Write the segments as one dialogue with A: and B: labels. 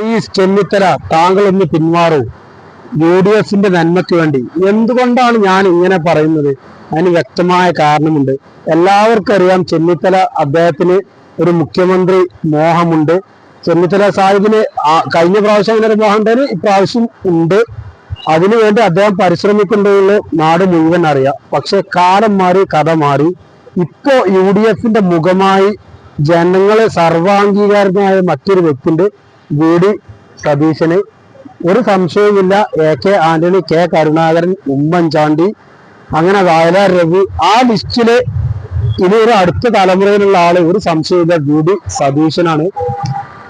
A: Please Chennithala താങ്കൾ ഒന്ന് പിന്മാറൂ U D എഫിന്റെ നന്മയ്ക്ക് വേണ്ടി. എന്തുകൊണ്ടാണ് ഞാൻ ഇങ്ങനെ പറയുന്നത്? അതിന് വ്യക്തമായ കാരണമുണ്ട്. എല്ലാവർക്കും അറിയാം ചെന്നിത്തല അദ്ദേഹത്തിന് ഒരു മുഖ്യമന്ത്രി മോഹമുണ്ട്. ചെന്നിത്തല സാഹിബിന് കഴിഞ്ഞ പ്രാവശ്യം അങ്ങനെ ഒരു മോഹം ഉണ്ടായിരുന്നു. ഇപ്രാവശ്യം ഉണ്ട്. അതിനുവേണ്ടി അദ്ദേഹം പരിശ്രമിക്കുന്നുണ്ടെന്ന് നാട് മുഴുവൻ അറിയാം. പക്ഷെ കാലം മാറി കഥ മാറി. ഇപ്പോ യു ഡി എഫിന്റെ മുഖമായി ജനങ്ങളെ സർവാംഗീകാരനായ മറ്റൊരു വ്യക്തിണ്ട് വി ഡി സതീശന്. ഒരു സംശയവുമില്ല. A K Antony K Karunakaran Oommen Chandy. അങ്ങനെ വയലാർ രവി. ആ ലിസ്റ്റിൽ ഇനി ഒരു അടുത്ത തലമുറയിലുള്ള ആൾ ഒരു സംശയമില്ല വി ഡി സതീശനാണ്.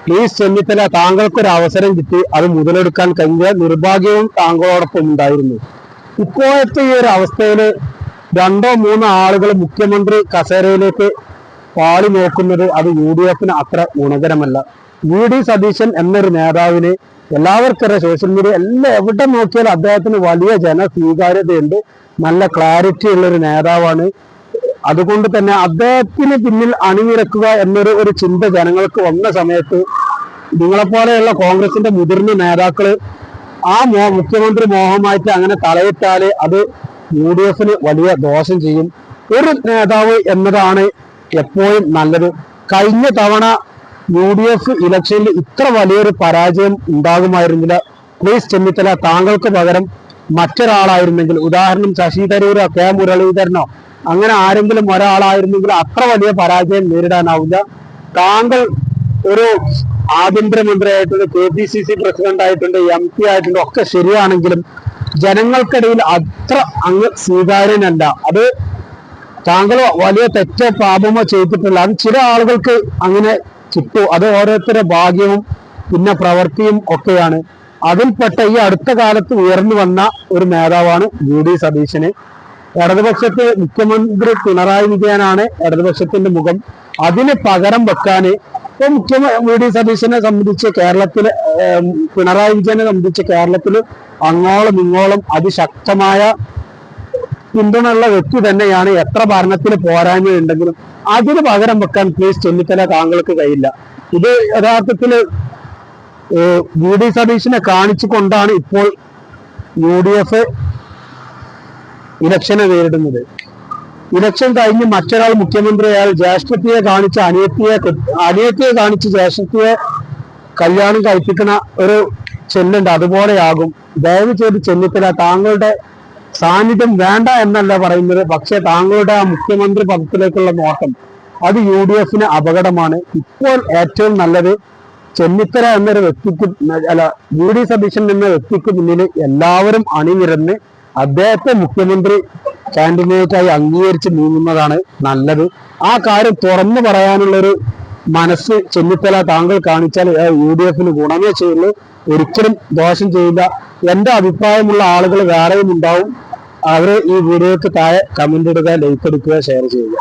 A: പ്ലീസ് ചെന്നിത്തല താങ്കൾക്കൊരു അവസരം കിട്ടി. അത് മുതലെടുക്കാൻ കഴിഞ്ഞ നിർഭാഗ്യവും താങ്കളോടൊപ്പം ഉണ്ടായിരുന്നു. ഇപ്പോഴത്തെ ഈ ഒരു അവസ്ഥയിൽ രണ്ടോ മൂന്നോ ആളുകൾ മുഖ്യമന്ത്രി കസേരയിലേക്ക് പാളി നോക്കുന്നത് അത് യു ഡി എഫിന് അത്ര ഗുണകരമല്ല. വി ഡി സതീശൻ എന്നൊരു നേതാവിന് എല്ലാവർക്കും അറിയാം സോഷ്യൽ മീഡിയ എല്ലാം എവിടെ നോക്കിയാലും അദ്ദേഹത്തിന് വലിയ ജനസ്വീകാര്യതയുണ്ട്. നല്ല ക്ലാരിറ്റി ഉള്ള ഒരു നേതാവാണ്. അതുകൊണ്ട് തന്നെ അദ്ദേഹത്തിന് പിന്നിൽ അണിനിരക്കുക എന്നൊരു ഒരു ചിന്ത ജനങ്ങൾക്ക് വന്ന സമയത്ത് നിങ്ങളെപ്പോലെയുള്ള കോൺഗ്രസിന്റെ മുതിർന്ന നേതാക്കൾ ആ മോ മുഖ്യമന്ത്രി മോഹമായിട്ട് അങ്ങനെ തലയിട്ടാൽ അത് യു ഡി എഫിന് വലിയ ദോഷം ചെയ്യും. ഒരു നേതാവ് എന്നതാണ് എപ്പോഴും നല്ലത് കഴിഞ്ഞ തവണ യു ഡി എഫ് ഇലക്ഷനിൽ ഇത്ര വലിയൊരു പരാജയം ഉണ്ടാകുമായിരുന്നില്ല. പ്ലീസ് ചെന്നിത്തല താങ്കൾക്ക് പകരം മറ്റൊരാളായിരുന്നെങ്കിൽ ഉദാഹരണം ശശി തരൂരോ കെ മുരളീധരനോ അങ്ങനെ ആരെങ്കിലും ഒരാളായിരുന്നെങ്കിൽ അത്ര വലിയ പരാജയം നേരിടാനാവില്ല. താങ്കൾ ഒരു ആഭ്യന്തരമന്ത്രിയായിട്ടുണ്ട് K P C C president ആയിട്ടുണ്ട് എം പി ആയിട്ടുണ്ട് ഒക്കെ ശരിയാണെങ്കിലും ജനങ്ങൾക്കിടയിൽ അത്ര അങ്ങ് സ്വീകാര്യനല്ല. അത് താങ്കൾ വലിയ തെറ്റോ പാപമോ ചെയ്തിട്ടില്ല. അത് ചില ആളുകൾക്ക് അങ്ങനെ കിട്ടും. അത് ഓരോരുത്തരുടെ ഭാഗ്യവും പിന്നെ പ്രവൃത്തിയും ഒക്കെയാണ്. അതിൽപ്പെട്ട ഈ അടുത്ത കാലത്ത് ഉയർന്നു വന്ന ഒരു നേതാവാണ് യു ഡി സതീശന്. ഇടതുപക്ഷത്ത് മുഖ്യമന്ത്രി പിണറായി വിജയനാണ് ഇടതുപക്ഷത്തിന്റെ മുഖം. അതിന് പകരം വെക്കാന് ഇപ്പൊ മുഖ്യമന്ത്രി വി ഡി സതീശനെ സംബന്ധിച്ച് കേരളത്തിൽ പിണറായി വിജയനെ സംബന്ധിച്ച് കേരളത്തിൽ അങ്ങോളം ഇങ്ങോളം അതിശക്തമായ പിന്തുണയുള്ള വ്യക്തി തന്നെയാണ് എത്ര ഭരണത്തിൽ പോരായ്മയുണ്ടെങ്കിലും അതിന് പകരം വെക്കാൻ പ്ലീസ് ചെന്നിത്തല താങ്കൾക്ക് കഴിയില്ല. ഇത് യഥാർത്ഥത്തിൽ യു ഡി സതീശനെ കാണിച്ചുകൊണ്ടാണ് ഇപ്പോൾ യു ഡി എഫ് ഇലക്ഷനെ നേരിടുന്നത്. ഇലക്ഷൻ കഴിഞ്ഞ് മറ്റൊരാൾ മുഖ്യമന്ത്രിയായാൽ ജ്യേഷ്ഠത്തിയെ കാണിച്ച് അനിയത്തിയെ അനിയത്തിയെ കാണിച്ച് ജ്യേഷ്ഠത്തിയെ കല്യാണം കഴിപ്പിക്കുന്ന ഒരു ചെല്ലുണ്ട്. അതുപോലെയാകും. ദയവ് ചെയ്ത് ചെന്നിത്തല താങ്കളുടെ സാന്നിധ്യം വേണ്ട എന്നല്ല പറയുന്നത്. പക്ഷെ താങ്കളുടെ ആ മുഖ്യമന്ത്രി പദത്തിലേക്കുള്ള നോട്ടം അത് യു ഡി എഫിന് അപകടമാണ്. ഇപ്പോൾ ഏറ്റവും നല്ലത് ചെന്നിത്തല എന്നൊരു വ്യക്തിക്ക് അല്ല യു ഡി സതീശൻ എന്ന വ്യക്തിക്ക് മുന്നിൽ എല്ലാവരും അണിനിരന്ന് അദ്ദേഹത്തെ മുഖ്യമന്ത്രി കാൻഡിഡേറ്റായി അംഗീകരിച്ച് നീങ്ങുന്നതാണ് നല്ലത്. ആ കാര്യം തുറന്നു പറയാനുള്ളൊരു മനസ്സ് ചെന്നിത്തല താങ്കൾ കാണിച്ചാൽ യു ഡി എഫിന് ഗുണമേ ചെയ്യുള്ളൂ. ഒരിക്കലും ദോഷം ചെയ്യില്ല. എന്റെ അഭിപ്രായമുള്ള ആളുകൾ വേറെയും ഉണ്ടാവും. അവർ ഈ വീഡിയോക്ക് താഴെ കമന്റ് ഇടുക ലൈക്ക് എടുക്കുക ഷെയർ ചെയ്യുക.